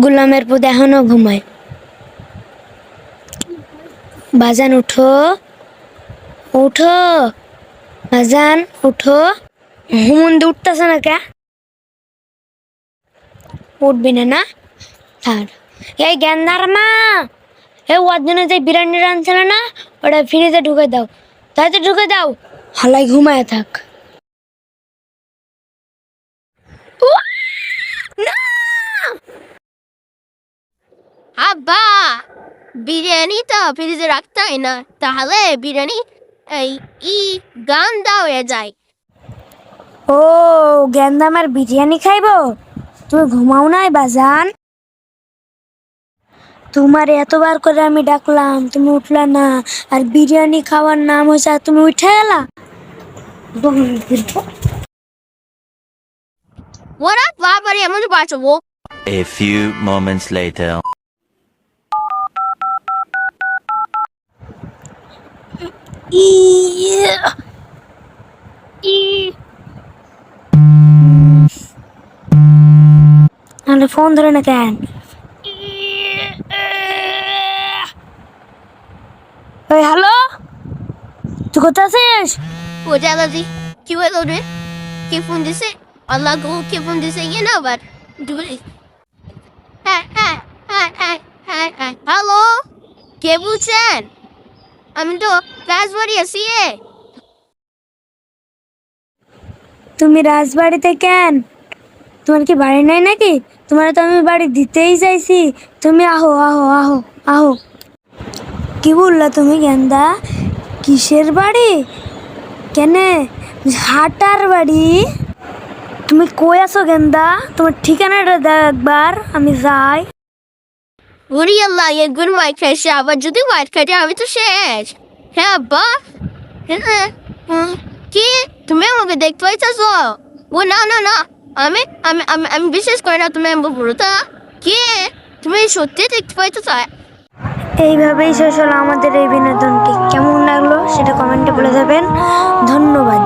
গোলামের পুত এখনও ঘুমায়। বাজান, উঠো। উঠো। বাজান, উঠো। হুমন্দি উঠতেছে না কে? উঠবি না না? থার। এই গেন্দার মা! এই জন্য যে বিরিয়ানি রাঁধছিল না, ওটা ফ্রিজে ঢুকে দাও। তাই তো ঢুকে দাও। হালাই ঘুমায় থাক উয়া! না আব্বা বিরিয়ানি তো ফ্রিজে রাখতে হয় না। তাহলে বিরিয়ানি এই ই গান্দা হয়ে যায় ও গেন্দা আমার বিরিয়ানি খাইবো? তুমি ঘুমাও নাই বাজান তোমার এতবার করে আমি ডাকলাম তুমি উঠলা না আর বিরিয়ানি খাওয়ার নাম হয়েছে আর তুমি উঠে এলা ওরা বাবারে এমন বাঁচবো A few moments later. আরে ফোন ধরে না কেন ওই হ্যালো তুই কোথায় আছিস ও দাদাজি কি হলো রে কে ফোন দিছে আল্লাহ গো কে ফোন দিছে ইয়ে না আবার হ্যাঁ হ্যালো কে বলছেন আমি তো রাজবাড়ি তুমি রাজবাড়িতে কেন? তোমার কি বাড়ি নাই নাকি? তোমার তো আমি বাড়ি দিতেই চাইছি। তুমি আহো আহো আহো আহো। কি বললা তুমি গেন্দা? কিসের বাড়ি? কেনে? হাটার বাড়ি? তুমি কই আছো গেন্দা? তোমার ঠিকানাটা দাও একবার আমি যাই। ওরে আল্লাহ একবার মাইক খাইছে আবার যদি মাইক খাইতে আমি তো শেষ। হ্যাঁ আব্বা। হ্যাঁ হুম, কি? তুমি আমাকে দেখতে পাইছো ও না না না। আমি আমি আমি আমি বিশ্বাস করি না তুমি আমাকে বলো তা কি? তুমি সত্যি দেখতে পাইতেছ? এইভাবেই শেষ হলো আমাদের এই বিনোদনটি। কেমন লাগল সেটা কমেন্টে বলে যাবেন। ধন্যবাদ।